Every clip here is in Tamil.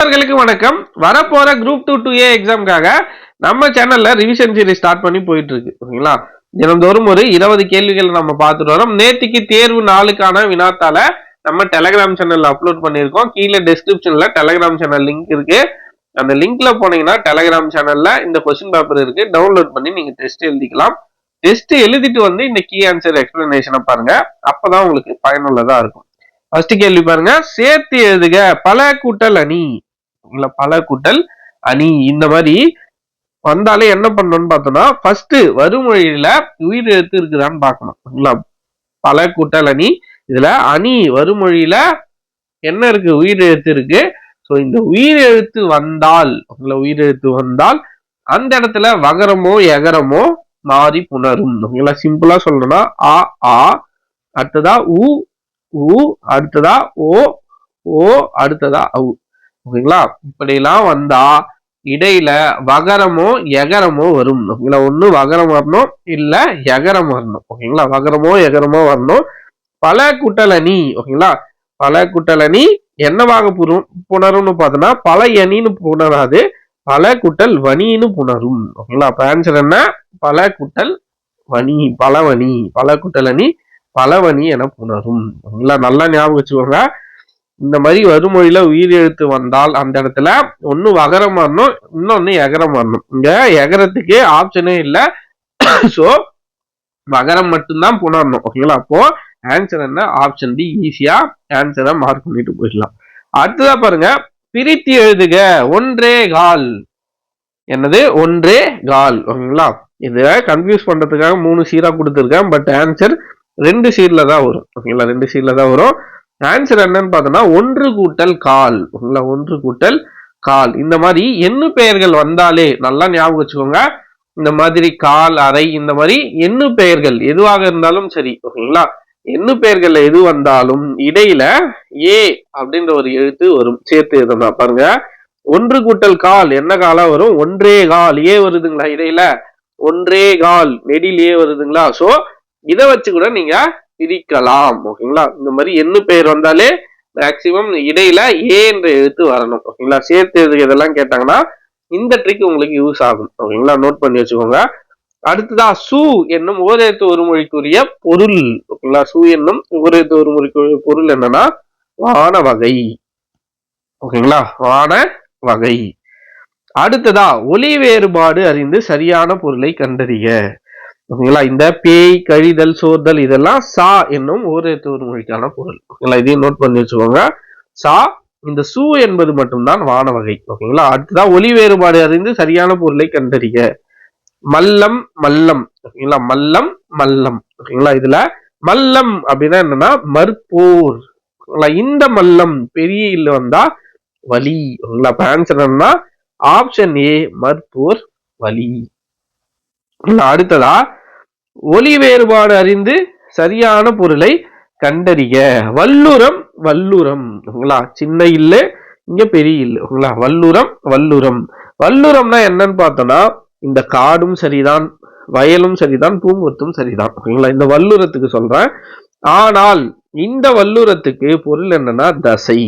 நண்பர்களுக்கு வணக்கம். வரப்போற குரூப் டூ டூ ஏ எக்ஸாம்காக நம்ம சேனல்ல ரிவிஷன் சீரிஸ் ஸ்டார்ட் பண்ணி போயிட்டு இருக்கு ஓகேங்களா தினந்தோறும் ஒரு இருபது கேள்விகள் நம்ம பார்த்துட்டு வரோம். நேத்திக்கு தேர்வு நாளுக்கான வினாத்தால நம்ம டெலகிராம் சேனல்ல அப்லோட் பண்ணியிருக்கோம். கீழே டிஸ்கிரிப்ஷன்ல டெலகிராம் சேனல் லிங்க் இருக்கு. அந்த லிங்க்ல போனீங்கன்னா டெலகிராம் சேனல்ல இந்த கொஸ்டின் பேப்பர் இருக்கு. டவுன்லோட் பண்ணி நீங்க டெஸ்ட் எழுதிக்கலாம். டெஸ்ட் எழுதிட்டு வந்து இந்த கீ ஆன்சர் எக்ஸ்பிளனேஷனை பாருங்க. அப்பதான் உங்களுக்கு பயனுள்ளதா இருக்கும். ஃபர்ஸ்ட் கேள்வி பாருங்க. சேர்த்து எழுதுக. பல கூட்டல் அணி. இல்ல பல கூட்டல் அணி இந்த மாதிரி வந்தாலே என்ன பண்ணணும்னு பார்த்தோம்னா ஃபர்ஸ்ட் வருமொழியில உயிர் எழுத்து இருக்குதான்னு பார்க்கணும். ஓகேங்களா பல கூட்டல் அணி இதுல அணி வருமொழியில என்ன இருக்கு? உயிர் எழுத்து இருக்கு. ஸோ இந்த உயிர் எழுத்து வந்தால் உங்களை உயிர் எழுத்து வந்தால் அந்த இடத்துல வகரமோ எகரமோ மாறி புணரும். ஓகேங்களா சிம்பிளா சொல்லணும்னா ஆ ஆ அடுத்ததா உ உ அடுத்ததா ஓ ஓ அடுத்ததா அவு ஓகேங்களா? இப்படிலாம் வந்தா இடையில வகரமோ எகரமோ வரும். ஓகேங்களா? ஒண்ணு வகரம் வரணும் இல்ல எகரம் வரணும். ஓகேங்களா? வகரமோ எகரமோ வரணும். பல குட்டலணி ஓகேங்களா? பல குட்டலணி என்னவாக புரும் புணரும்னு பார்த்தோம்னா பல அணின்னு புணராது. பல குட்டல் வணின்னு புணரும். ஓகேங்களா? அப்ப ஆன்சர் என்ன? பல குட்டல் வணி பலவணி பல குட்டலணி பலவணி என புணரும். ஓகேங்களா? நல்லா ஞாபகம் வச்சுக்கோங்க. இந்த மாதிரி வருமொழியில உயிர் எழுத்து வந்தால் அந்த இடத்துல ஒன்னு வகரம் வரணும் இன்னொன்னு எகரம் வரணும். இங்க எகரத்துக்கு ஆப்ஷனே இல்லை. ஸோ வகரம் மட்டும்தான் புணரணும். ஓகேங்களா அப்போ ஆன்சர் என்ன? ஆப்ஷன் டி ஈஸியா ஆன்சரை மார்க் பண்ணிட்டு போயிடலாம். அடுத்ததா பாருங்க. பிரித்து எழுதுக. ஒன்றே கால். என்னது? ஒன்றே கால். ஓகேங்களா இதை கன்ஃபியூஸ் பண்றதுக்காக மூணு சீரா கொடுத்துருக்கேன். பட் ஆன்சர் ரெண்டு சீர்ல தான் வரும். ஓகேங்களா ரெண்டு சீர்ல தான் வரும். ஆன்சர் என்னன்னு பார்த்தோம்னா ஒன்று கூட்டல் கால். ஓகேங்களா ஒன்று கூட்டல் கால். இந்த மாதிரி எண்ணு பெயர்கள் வந்தாலே நல்லா ஞாபகம் வச்சுக்கோங்க. இந்த மாதிரி கால் அறை இந்த மாதிரி எண்ணு பெயர்கள் எதுவாக இருந்தாலும் சரி ஓகேங்களா? எண்ணு பெயர்கள் எது வந்தாலும் இடையில ஏ அப்படின்ற ஒரு எழுத்து வரும். சேர்த்து எழுதணும் பாருங்க. ஒன்று கூட்டல் கால். என்ன காலா வரும்? ஒன்றே கால். ஏ வருதுங்களா இடையில? ஒன்றே கால். நெடில் ஏ வருதுங்களா? சோ இதை வச்சு கூட நீங்க பிரிக்கலாம் ஓகேங்களா இந்த மாதிரி என்ன பெயர் வந்தாலே மேக்சிமம் இடையில ஏ என்ற எழுத்து வரணும் ஓகேங்களா சேர்த்து எழுதுக இதெல்லாம் கேட்டாங்கன்னா இந்த ட்ரிக் உங்களுக்கு யூஸ் ஆகும் ஓகேங்களா நோட் பண்ணி வச்சுக்கோங்க. அடுத்ததா சு என்னும் ஓரெழுத்து ஒரு மொழிக்குரிய பொருள் ஓகேங்களா சு என்னும் ஓரெழுத்து ஒரு மொழிக்குரிய பொருள் என்னன்னா வான வகை ஓகேங்களா வான வகை. அடுத்ததா ஒலி வேறுபாடு அறிந்து சரியான பொருளை கண்டறிய ஓகேங்களா? இந்த பேய் கழிதல் சோர்தல் இதெல்லாம் சா என்னும் ஓரெழுத்து ஒரு மொழிக்கான பொருள் ஓகேங்களா? இதையும் நோட் பண்ணி வச்சுக்கோங்க. சா இந்த சு என்பது மட்டும்தான் வான வகை. ஓகேங்களா? அடுத்ததா ஒலி வேறுபாடு அறிந்து சரியான பொருளை கண்டறிய மல்லம் மல்லம். ஓகேங்களா? மல்லம் மல்லம். ஓகேங்களா? இதுல மல்லம் அப்படின்னா என்னன்னா மற்போர். ஓகேங்களா? இந்த மல்லம் பெரிய இல்ல வந்தா வலி. ஓகேங்களா? அப்ப ஆன்சர் என்னன்னா ஆப்ஷன் ஏ மற்போர் வலி. அடுத்ததா ஒலி வேறுபாடு அறிந்து சரியான பொருளை கண்டறிய வல்லுரம் வல்லுரம். ஓகேங்களா சின்ன இல்லு இங்க பெரிய இல்லு. ஓகேங்களா வல்லுரம் வல்லுரம். வல்லுரம்னா என்னன்னு பார்த்தோம்னா இந்த காடும் சரிதான் வயலும் சரிதான் பூங்கொத்தும் சரிதான். ஓகேங்களா இந்த வல்லுரத்துக்கு சொல்றேன். ஆனால் இந்த வல்லுரத்துக்கு பொருள் என்னன்னா தசை.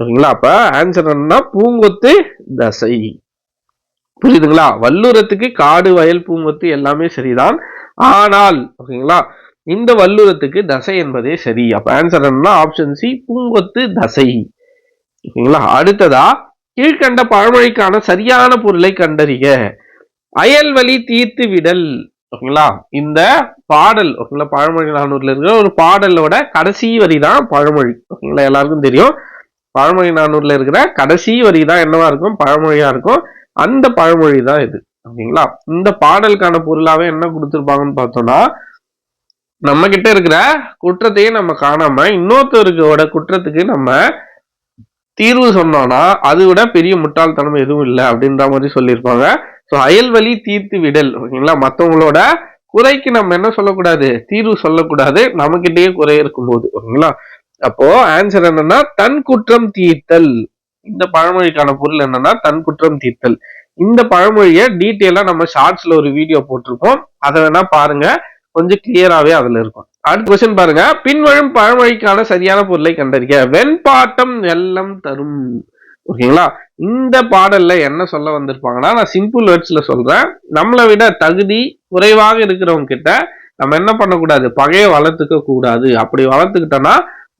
ஓகேங்களா அப்ப ஆன்சர் என்னன்னா பூங்கொத்து தசை. புரியுதுங்களா? வல்லுரத்துக்கு காடு வயல் பூங்கொத்து எல்லாமே சரிதான். ஆனால் ஓகேங்களா இந்த வல்லுரத்துக்கு தசை என்பதே சரி. அப்ப ஆன்சர் என்னன்னா ஆப்ஷன் சி பூங்கொத்து தசை. ஓகேங்களா அடுத்ததா கீழ்கண்ட பழமொழிக்கான சரியான பொருளை கண்டறிய அயல்வழி தீர்த்து விடல். ஓகேங்களா இந்த பாடல் ஓகேங்களா பழமொழி நானூறுல இருக்கிற ஒரு பாடலோட கடைசி வரி தான் பழமொழி. ஓகேங்களா எல்லாருக்கும் தெரியும். பழமொழி நானூறுல இருக்கிற கடைசி வரி தான் என்னவா இருக்கும்? பழமொழியா இருக்கும். அந்த பழமொழி தான் இது. ஓகேங்களா? இந்த பாடலுக்கான பொருளாவே என்ன கொடுத்துருப்பாங்கன்னு பார்த்தோம்னா நம்ம கிட்ட இருக்கிற குற்றத்தையே நம்ம காணாம இன்னொருத்தருக்கோட குற்றத்துக்கு நம்ம தீர்வு சொன்னோம்னா அதை விட பெரிய முட்டாள்தனம் எதுவும் இல்லை அப்படின்ற மாதிரி சொல்லியிருப்பாங்க. ஸோ அயல்வழி தீர்த்து விடல் ஓகேங்களா? மற்றவங்களோட குறைக்கு நம்ம என்ன சொல்லக்கூடாது? தீர்வு சொல்லக்கூடாது. நம்மகிட்டயே குறை இருக்கும்போது ஓகேங்களா? அப்போ ஆன்சர் என்னன்னா தன் குற்றம் தீர்த்தல். இந்த பழமொழிக்கான பொருள் என்னன்னா தன் குற்றம் தீர்த்தல். இந்த பழமொழியை டீட்டெயிலாக நம்ம ஷார்ட்ஸ்ல ஒரு வீடியோ போட்டிருக்கோம் அதை வேணா பாருங்க. கொஞ்சம் கிளியராகவே அதில் இருக்கும். அடுத்த கொஸ்டின் பாருங்க. பின்வரும் பழமொழிக்கான சரியான பொருளை கண்டறிக. வெண்பாட்டம் வெள்ளம் தரும். ஓகேங்களா இந்த பாடல்ல என்ன சொல்ல வந்திருப்பாங்கன்னா நான் சிம்பிள் வேர்ட்ஸ்ல சொல்றேன். நம்மளை விட தகுதி குறைவாக இருக்கிறவங்க கிட்ட நம்ம என்ன பண்ணக்கூடாது? பகையை வளர்த்துக்க கூடாது. அப்படி வளர்த்துக்கிட்டோம்னா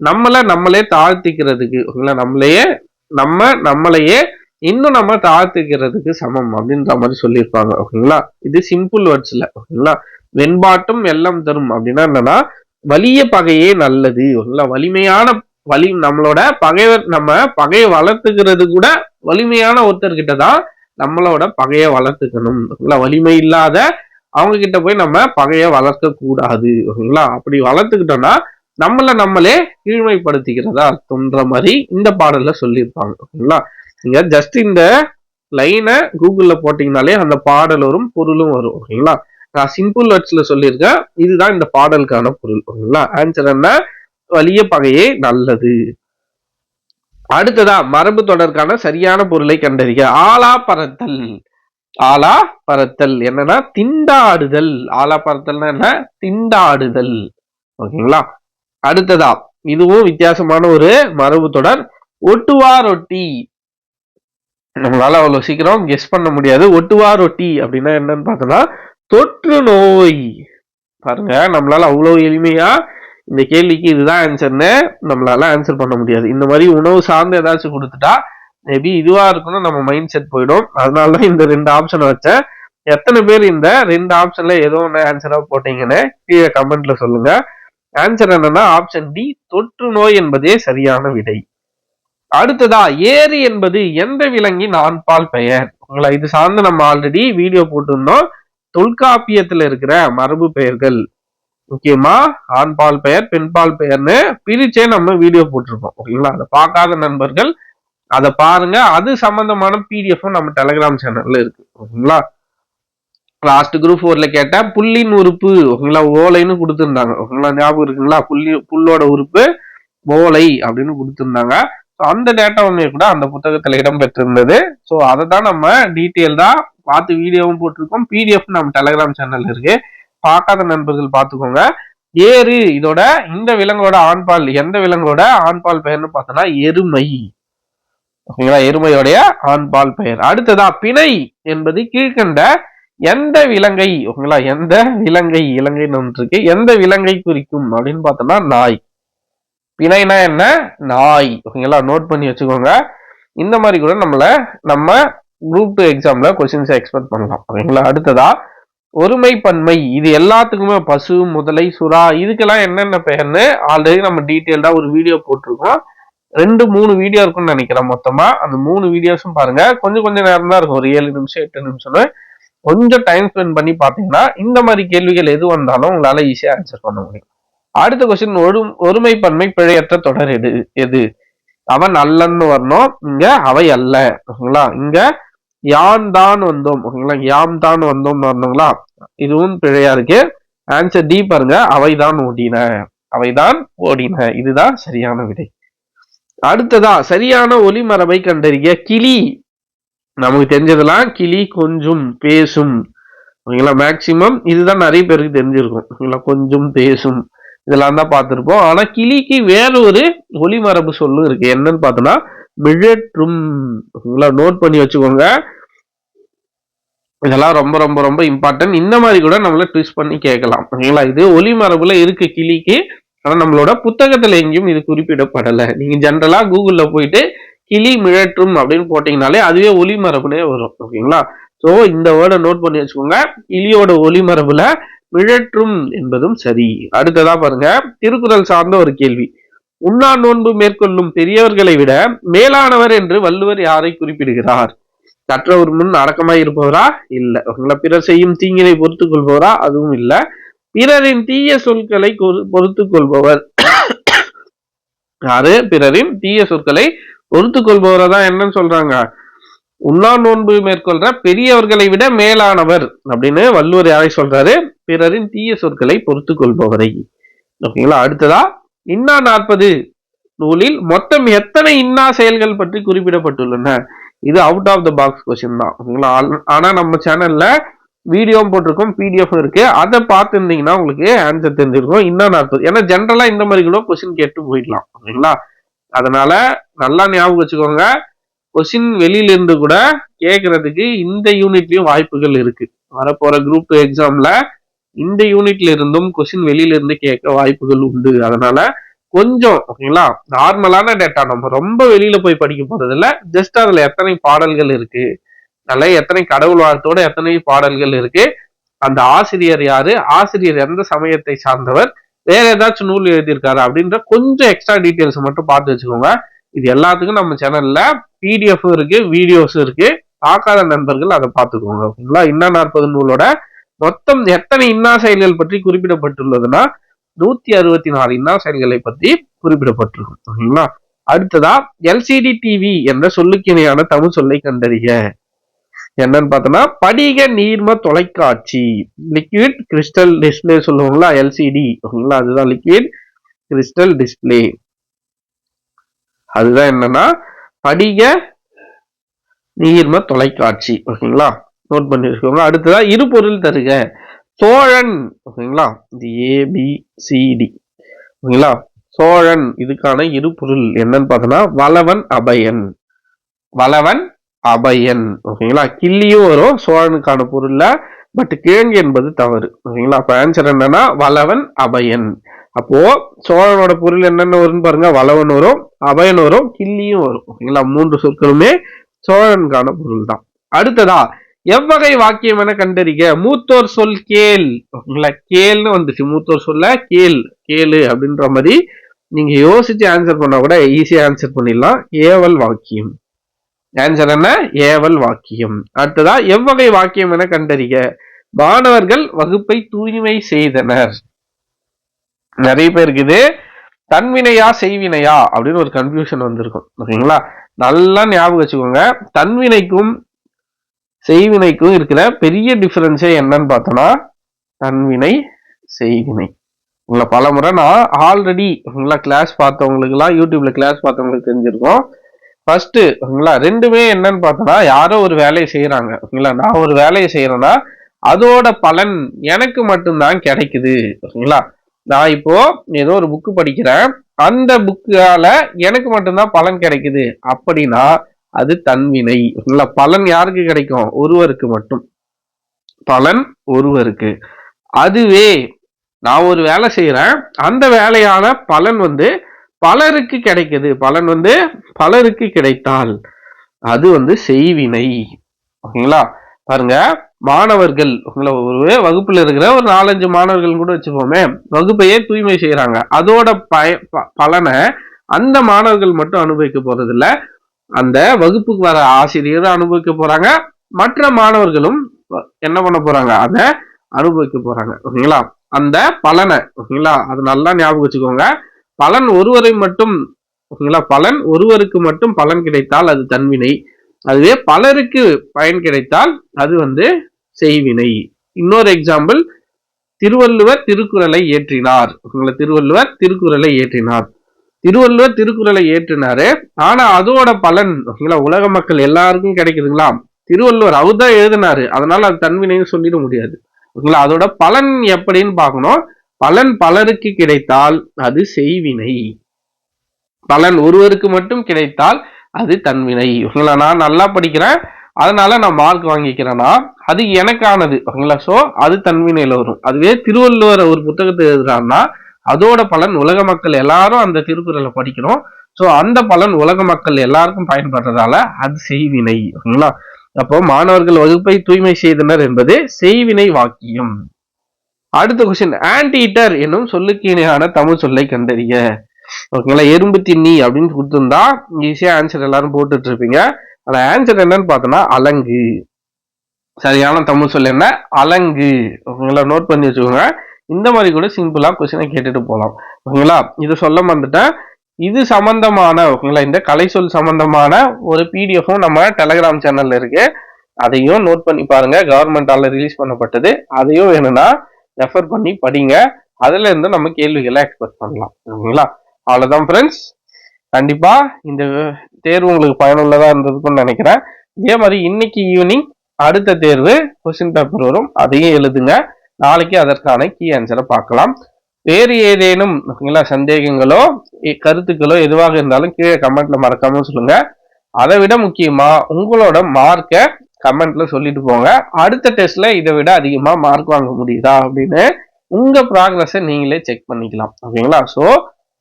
நம்மளை நம்மளே தாழ்த்திக்கிறதுக்கு ஓகேங்களா நம்மளையே நம்ம நம்மளையே இன்னும் நம்ம தாழ்த்துக்கிறதுக்கு சமம் அப்படின்ற மாதிரி சொல்லியிருப்பாங்க ஓகேங்களா? இது சிம்பிள் வேர்ட்ஸ்ல ஓகேங்களா? வெண்பாட்டும் எல்லாம் தரும் அப்படின்னா என்னன்னா வலிய பகையே நல்லது ஓகேங்களா? வலிமையான வலி நம்மளோட பகைவர் நம்ம பகையை வளர்த்துக்கிறது கூட வலிமையான ஒருத்தர்கிட்ட தான் நம்மளோட பகையை வளர்த்துக்கணும் ஓகேங்களா? வலிமை இல்லாத அவங்க கிட்ட போய் நம்ம பகையை வளர்க்க கூடாது ஓகேங்களா? அப்படி வளர்த்துக்கிட்டோம்னா நம்மளை நம்மளே கீழ்மைப்படுத்திக்கிறதா அர்த்தம்ன்ற மாதிரி இந்த பாடல்ல சொல்லியிருப்பாங்க ஓகேங்களா? நீங்க ஜஸ்ட் இந்த லைனை கூகுள்ல போட்டீங்கனாலே அந்த பாடல் வரும் பொருளும் வரும் ஓகேங்களா? நான் சிம்பிள் வேர்ட்ஸ்ல சொல்லியிருக்கேன். இதுதான் இந்த பாடலுக்கான பொருள் ஓகேங்களா? ஆன்சர் என்ன? வலிய பகையே நல்லது. அடுத்ததா மரபு தொடர்கான சரியான பொருளை கண்டறிக. ஆலா பறத்தல் ஆலா பறத்தல் என்னன்னா திண்டாடுதல். ஆலா பறத்தல்னா என்ன? திண்டாடுதல் ஓகேங்களா? அடுத்ததா இதுவும் வித்தியாசமான ஒரு மரபு தொடர். ஒட்டுவா ரொட்டி. நம்மளால அவ்வளோ சீக்கிரம் கெஸ் பண்ண முடியாது. ஒட்டுவா ரொட்டி அப்படின்னா என்னன்னு பார்த்தோம்னா தொற்று நோய். பாருங்க நம்மளால அவ்வளோ எளிமையா இந்த கேள்விக்கு இதுதான் ஆன்சர்னு நம்மளால ஆன்சர் பண்ண முடியாது. இந்த மாதிரி உணவு சார்ந்து ஏதாச்சும் கொடுத்துட்டா மேபி இதுவா இருக்கணும் நம்ம மைண்ட் செட் போயிடும். அதனாலதான் இந்த ரெண்டு ஆப்ஷன் வச்சேன். எத்தனை பேர் இந்த ரெண்டு ஆப்ஷன்ல ஏதோ ஒன்று ஆன்சரா போட்டீங்கன்னு கீழே கமெண்ட்ல சொல்லுங்க. ஆன்சர் என்னன்னா ஆப்ஷன் டி தொற்று நோய் என்பதே சரியான விடை. அடுத்ததா ஏரி என்பது எந்த விலங்கின் ஆண்பால் பெயர்? உங்களை இது சார்ந்து நம்ம ஆல்ரெடி வீடியோ போட்டிருந்தோம். தொல்காப்பியத்துல இருக்கிற மரபு பெயர்கள். முக்கியமா ஆண்பால் பெயர் பெண்பால் பெயர்னு பிரிச்சே நம்ம வீடியோ போட்டிருக்கோம். ஓகேங்களா? அதை பார்க்காத நண்பர்கள் அதை பாருங்க. அது சம்பந்தமான பிடிஎஃப் நம்ம டெலகிராம் சேனல்ல இருக்கு. ஓகேங்களா? லாஸ்ட் குரூப் ஃபோர்ல கேட்ட புல்லின் உறுப்பு. ஓகேங்களா? ஓலைன்னு கொடுத்துருந்தாங்க. ஓகேங்களா? ஞாபகம் இருக்குங்களா? புள்ளி புல்லோட உறுப்பு ஓலை அப்படின்னு கொடுத்துருந்தாங்க. அந்த டேட்டா கூட அந்த புத்தகத்துல இடம்பெற்றிருந்தது. ஸோ அதை தான் நம்ம டீட்டெயில்டா பார்த்து வீடியோவும் போட்டிருக்கோம். பிடிஎஃப் நம்ம டெலகிராம் சேனல் இருக்கு. பார்க்காத நண்பர்கள் பார்த்துக்கோங்க. ஏறு இதோட இந்த விலங்கோட ஆண்பால் எந்த விலங்கோட ஆண்பால் பெயர்னு பார்த்தோம்னா எருமை. ஓகேங்களா? எருமையோடைய ஆண்பால் பெயர். அடுத்ததா பிணை என்பது கீழ்கண்ட எந்த விலங்கை? ஓகேங்களா? எந்த விலங்கை? இலங்கைன்னு ஒன்று இருக்கு. எந்த விலங்கை குறிக்கும்? அப்படின்னு பார்த்தோம்னா நாய். பிணைனா என்ன? நாய். ஓகேங்களா? நோட் பண்ணி வச்சுக்கோங்க. இந்த மாதிரி கூட நம்மள நம்ம குரூப் டூ எக்ஸாம்ல கொஸ்டின்ஸை எக்ஸ்பெக்ட் பண்ணலாம். ஓகேங்களா? அடுத்ததா ஒருமை பன்மை இது எல்லாத்துக்குமே பசு முதலை சுறா இதுக்கெல்லாம் என்னென்ன பெயர்னு ஆல்ரெடி நம்ம டீட்டெயில்டா ஒரு வீடியோ போட்டிருக்கோம். ரெண்டு மூணு வீடியோ இருக்கும்னு நினைக்கிறேன் மொத்தமா. அந்த மூணு வீடியோஸும் பாருங்க. கொஞ்சம் கொஞ்சம் நேரம் தான் இருக்கும். ஒரு ஏழு நிமிஷம் எட்டு நிமிஷம்னு. கொஞ்சம் டைம் ஸ்பெண்ட் பண்ணி பார்த்தீங்கன்னா இந்த மாதிரி கேள்விகள் எது வந்தாலும் உங்களால ஈஸியா ஆன்சர் பண்ண முடியும். அடுத்த கொஸ்டின் ஒரு ஒருமைப்பன்மை பிழையற்ற தொடர் எது எது? அவன் அல்லன்னு வரணும். இங்க அவை அல்ல ஓகேங்களா? இங்க யான் தான் வந்தோம் ஓகேங்களா? யாம் தான் வந்தோம் வரணுங்களா? இதுவும் பிழையா இருக்கு. ஆன்சர் டி பாருங்க. அவைதான் ஓடின. அவைதான் ஓடின. இதுதான் சரியான விடை. அடுத்ததா சரியான ஒலிமரபை கண்டறிய கிளி. நமக்கு தெரிஞ்சதெல்லாம் கிளி கொஞ்சம் பேசும். ஓகேங்களா? மேக்சிமம் இதுதான் நிறைய பேருக்கு தெரிஞ்சிருக்கும். ஓகேங்களா? கொஞ்சம் பேசும். இதெல்லாம் தான் பார்த்துருப்போம். ஆனால் கிளிக்கு வேற ஒரு ஒளிமரபு சொல்லும் இருக்கு. என்னன்னு பார்த்தோம்னா மிழற்றும். ஓகேங்களா நோட் பண்ணி வச்சுக்கோங்க. இதெல்லாம் ரொம்ப ரொம்ப ரொம்ப இம்பார்ட்டன்ட் இந்த மாதிரி கூட நம்மள ட்விஸ்ட் பண்ணி கேட்கலாம். ஓகேங்களா இது ஒலிமரபுல இருக்கு கிளிக்கு. ஆனால் நம்மளோட புத்தகத்துல எங்கேயும் இது குறிப்பிடப்படலை. நீங்க ஜென்ரலா கூகுள்ல போயிட்டு கிளி மிழற்றும் அப்படின்னு போட்டீங்கனாலே அதுவே ஒலிமரபுனே வரும். ஓகேங்களா ஸோ இந்த வேர்டை நோட் பண்ணி வச்சுக்கோங்க. கிளியோட ஒலிமரபுல விழற்றும் என்பதும் சரி. அடுத்ததா பாருங்க திருக்குறள் சார்ந்த ஒரு கேள்வி. உண்ணா நோன்பு மேற்கொள்ளும் பெரியவர்களை விட மேலானவர் என்று வள்ளுவர் யாரை குறிப்பிடுகிறார்? கற்றவர் முன் அடக்கமாய் இருப்பவரா? இல்ல. உங்களை பிறர் செய்யும் தீங்கினை பொறுத்துக் கொள்பவரா அதுவும் இல்ல. பிறரின் தீய சொற்களை பொறுத்துக் கொள்பவர் யாரு? பிறரின் தீய சொற்களை பொறுத்துக் கொள்பவரை தான் என்னன்னு சொல்றாங்க. உண்ணா நோன்பு மேற்கொள்ற பெரியவர்களை விட மேலானவர் அப்படின்னு வள்ளுவர் யாரை சொல்றாரு? பிறரின் தீய சொற்களை பொறுத்து கொள்பவரை. ஓகேங்களா? அடுத்ததா இன்னா நாற்பது நூலில் மொத்தம் எத்தனை இன்னா செயல்கள் பற்றி குறிப்பிடப்பட்டுள்ளன? இது out of the box question தான். ஓகேங்களா? ஆனா நம்ம சேனல்ல வீடியோவும் போட்டிருக்கோம் பிடிஎஃப் இருக்கு. அதை பார்த்துருந்தீங்கன்னா உங்களுக்கு ஆன்சர் தெரிஞ்சிருக்கும். இன்னும் நாற்பது. ஏன்னா ஜென்ரலா இந்த மாதிரி கூட கொஸ்டின் கேட்டு போயிடலாம். ஓகேங்களா? அதனால நல்லா ஞாபகம் வச்சுக்கோங்க. கொஸ்டின் வெளியில இருந்து கூட கேட்கறதுக்கு இந்த யூனிட்லயும் வாய்ப்புகள் இருக்கு. வரப்போற குரூப் டூ எக்ஸாம்ல இந்த யூனிட்ல இருந்தும் கொஸ்டின் வெளியில இருந்து கேட்க வாய்ப்புகள் உண்டு. அதனால கொஞ்சம் ஓகேங்களா நார்மலான டேட்டா நம்ம ரொம்ப வெளியில போய் படிக்க போறது இல்ல ஜஸ்ட் அதுல எத்தனை பாடல்கள் இருக்கு? நல்ல எத்தனை கடவுள் வாழ்த்தோட எத்தனை பாடல்கள் இருக்கு? அந்த ஆசிரியர் யாரு? ஆசிரியர் எந்த சமயத்தை சார்ந்தவர்? வேற ஏதாச்சும் நூல் எழுதியிருக்காரு? அப்படின்ற கொஞ்சம் எக்ஸ்ட்ரா டீட்டெயில்ஸ் மட்டும் பார்த்து வச்சுக்கோங்க. இது எல்லாத்துக்கும் நம்ம சேனல்ல பிடிஎஃப் இருக்கு வீடியோஸ் இருக்கு. பார்க்காத நண்பர்கள் அதை பார்த்துக்கோங்க ஓகேங்களா இன்னா நாற்பது நூலோட மொத்தம் எத்தனை இன்னா செயல்கள் பற்றி குறிப்பிடப்பட்டுள்ளதுன்னா நூத்தி அறுபத்தி நாலு இன்னா செயல்களை பற்றி குறிப்பிடப்பட்டிருக்கும் ஓகேங்களா அடுத்ததா எல்சிடி டிவி என்ற சொல்லுக்கிணையான தமிழ் சொல்லை கண்டறிக. என்னன்னு பார்த்தோம்னா படிக நீர்ம தொலைக்காட்சி லிக்விட் கிறிஸ்டல் டிஸ்பிளே சொல்லுவாங்களா எல்சிடி ஓகேங்களா அதுதான் லிக்விட் கிறிஸ்டல் டிஸ்பிளே அதுதான் என்னன்னா படிக நீர்ம தொலைக்காட்சி ஓகேங்களா? நோட் பண்ணி வச்சுக்கோங்க அடுத்ததா இருபொருள் தருக. சோழன் ஓகேங்களா? இது ஏபிசிடி ஓகேங்களா? சோழன் இதுக்கான இருபொருள் என்னன்னு பார்த்தோம்னா வளவன் அபயன். வளவன் அபயன் ஓகேங்களா? கிள்ளியும் வரும் சோழனுக்கான பொருள்ல பட் கிழங்கு என்பது தவறு ஓகேங்களா? அப்ப ஆன்சர் என்னன்னா வளவன் அபயன். அப்போ சோழனோட பொருள் என்னென்ன வரும்னு பாருங்க வளவன் வரும் அபயன் வரும் கிள்ளியும் வரும். ஓகேங்களா? மூன்று சொற்களுமே சோழனுக்கான பொருள் தான் அடுத்ததா எவ்வகை வாக்கியம் என கண்டறிக. மூத்தோர் சொல் கேள். ஓகேங்களா? கேள்னு வந்துச்சு. மூத்தோர் சொல்ல கேள் கேளு அப்படின்ற மாதிரி நீங்க யோசிச்சு ஆன்சர் பண்ணா கூட ஈஸியா ஆன்சர் பண்ணிடலாம். ஏவல் வாக்கியம். ஆன்சர் என்ன? ஏவல் வாக்கியம். அடுத்ததா எவ்வகை வாக்கியம் என கண்டறிக. மாணவர்கள் வகுப்பை தூய்மை செய்தனர். நிறைய பேருக்கு இது தன்வினையா செய்வினையா அப்படின்னு ஒரு கன்ஃபியூஷன் வந்திருக்கும். ஓகேங்களா? நல்லா ஞாபகம் வச்சுக்கோங்க. தன்வினைக்கும் செய்வினைக்கும் இருக்கிற பெரிய டிஃபரன்ஸே என்னன்னு பார்த்தோம்னா தன்வினை செய்வினை. உங்களை பல முறை நான் ஆல்ரெடி உங்களா கிளாஸ் பார்த்தவங்களுக்குலாம் யூடியூப்ல கிளாஸ் பார்த்தவங்களுக்கு தெரிஞ்சிருக்கும். ஃபர்ஸ்ட்டு ஓகேங்களா ரெண்டுமே என்னன்னு பார்த்தோம்னா யாரோ ஒரு வேலையை செய்கிறாங்க ஓகேங்களா நான் ஒரு வேலையை செய்கிறேன்னா அதோட பலன் எனக்கு மட்டும்தான் கிடைக்குது. ஓகேங்களா? நான் இப்போ ஏதோ ஒரு புக்கு படிக்கிறேன். அந்த புக்கால எனக்கு மட்டும்தான் பலன் கிடைக்குது. அப்படின்னா அது தன்வினை இல்லை பலன் யாருக்கு கிடைக்கும்? ஒருவருக்கு மட்டும். பலன் ஒருவருக்கு. அதுவே நான் ஒரு வேலை செய்யறேன் அந்த வேலையான பலன் வந்து பலருக்கு கிடைக்குது. பலன் வந்து பலருக்கு கிடைத்தால் அது வந்து செய்வினை. ஓகேங்களா? பாருங்க. மாணவர்கள் உங்களை ஒரு வகுப்புல இருக்கிற ஒரு நாலஞ்சு மாணவர்கள் கூட வச்சுப்போமே வகுப்பையே தூய்மை செய்யறாங்க அதோட பய ப- பலனை அந்த மாணவர்கள் மட்டும் அனுபவிக்க போறது இல்ல அந்த வகுப்புக்கு வர ஆசிரியரும் அனுபவிக்க போறாங்க. மற்ற மாணவர்களும் என்ன பண்ண போறாங்க? அதை அனுபவிக்க போறாங்க. ஓகேங்களா? அந்த பலனை ஓகேங்களா? அது நல்லா ஞாபகம் வச்சுக்கோங்க. பலன் ஒருவரை மட்டும் ஓகேங்களா? பலன் ஒருவருக்கு மட்டும் பலன் கிடைத்தால் அது தன்வினை. அதுவே பலருக்கு பயன் கிடைத்தால் அது வந்து செய்வினை. இன்னொரு எக்ஸாம்பிள் திருவள்ளுவர் திருக்குறளை ஏற்றினார் உங்களை திருவள்ளுவர் திருக்குறளை ஏற்றினார் திருவள்ளுவர் திருக்குறளை ஏற்றினாரு ஆனா அதோட பலன் ஓகேங்களா உலக மக்கள் எல்லாருக்கும் கிடைக்குதுங்களா? திருவள்ளுவர் அவர் தான் எழுதினாரு. அதனால அது தன்வினைன்னு சொல்லிட முடியாது. ஓகேங்களா? அதோட பலன் எப்படின்னு பார்க்கணும். பலன் பலருக்கு கிடைத்தால் அது செய்வினை. பலன் ஒருவருக்கு மட்டும் கிடைத்தால் அது தன்வினை ஓகேங்களா? நான் நல்லா படிக்கிறேன். அதனால நான் மார்க் வாங்கிக்கிறேன்னா அது எனக்கானது ஓகேங்களா? ஸோ அது தன்வினையில வரும். அதுவே திருவள்ளுவர் ஒரு புத்தகத்தை எழுதுறான்னா அதோட பலன் உலக மக்கள் எல்லாரும் அந்த திருக்குறளை படிக்கிறோம் ஸோ அந்த பலன் உலக மக்கள் எல்லாருக்கும் பயன்படுறதால அது செய்வினை ஓகேங்களா? அப்போ மாணவர்கள் வகுப்பை தூய்மை செய்தனர் என்பது செய்வினை வாக்கியம். அடுத்த கொஸ்டின் ஆன்டீட்டர் என்னும் சொல்லுக்கு இணையான தமிழ் சொல்லை கண்டறிய. ஓகேங்களா? எறும்பு திண்ணி அப்படின்னு கொடுத்துருந்தா ஈஸியா ஆன்சர் எல்லாரும் போட்டுட்டு இருப்பீங்க. அந்த ஆன்சர் என்னன்னு பார்த்தோம்னா அலங்கு. சரியான தமிழ் சொல் என்ன? அலங்கு. ஓகேங்களா நோட் பண்ணி வச்சுக்கோங்க. இந்த மாதிரி கூட சிம்பிளாக கொஸ்டினை கேட்டுட்டு போகலாம். ஓகேங்களா? இது சொல்ல வந்துட்டேன் இது சம்பந்தமான ஓகேங்களா? இந்த கலை சொல் சம்பந்தமான ஒரு பிடிஎஃப்பும் நம்ம டெலகிராம் சேனல்ல இருக்கு. அதையும் நோட் பண்ணி பாருங்க. கவர்மெண்டால ரிலீஸ் பண்ணப்பட்டது. அதையும் வேணும்னா ரெஃபர் பண்ணி படிங்க. அதுல இருந்து நம்ம கேள்விகளை எக்ஸ்பெக்ட் பண்ணலாம். ஓகேங்களா? அவ்வளோதான் ஃப்ரெண்ட்ஸ் கண்டிப்பா இந்த தேர்வு உங்களுக்கு பயனுள்ளதா இருந்திருக்கும்னு நினைக்கிறேன். இதே மாதிரி இன்னைக்கு ஈவினிங் அடுத்த தேர்வு கொஸ்டின் பேப்பர் வரும். அதையும் எழுதுங்க. நாளைக்கு அதற்கான கீ ஆன்சரை பார்க்கலாம். வேறு ஏதேனும் ஓகேங்களா சந்தேகங்களோ கருத்துக்களோ எதுவாக இருந்தாலும் கீழே கமெண்ட்ல மறக்காம சொல்லுங்க. அதை விட முக்கியமா உங்களோட மார்க்கை கமெண்ட்ல சொல்லிட்டு போங்க. அடுத்த டெஸ்ட்ல இதை விட அதிகமா மார்க் வாங்க முடியுதா அப்படின்னு உங்க ப்ராக்ரஸை நீங்களே செக் பண்ணிக்கலாம். ஓகேங்களா? ஸோ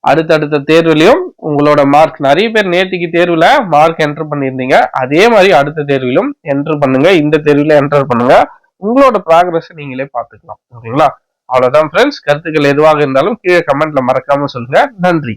அடுத்தடுத்த தேர்வுலையும் உங்களோட மார்க் நிறைய பேர் நேத்திக்கு தேர்வுல மார்க் என்டர் பண்ணியிருந்தீங்க. அதே மாதிரி அடுத்த தேர்விலும் என்டர் பண்ணுங்க. இந்த தேர்வுல என்டர் பண்ணுங்க. உங்களோட ப்ராக்ரஸை நீங்களே பார்த்துக்கலாம். ஓகேங்களா அவ்வளவுதான் ஃப்ரெண்ட்ஸ் கருத்துக்கள் எதுவாக இருந்தாலும் கீழே கமெண்ட்ல மறக்காம சொல்லுங்க. நன்றி.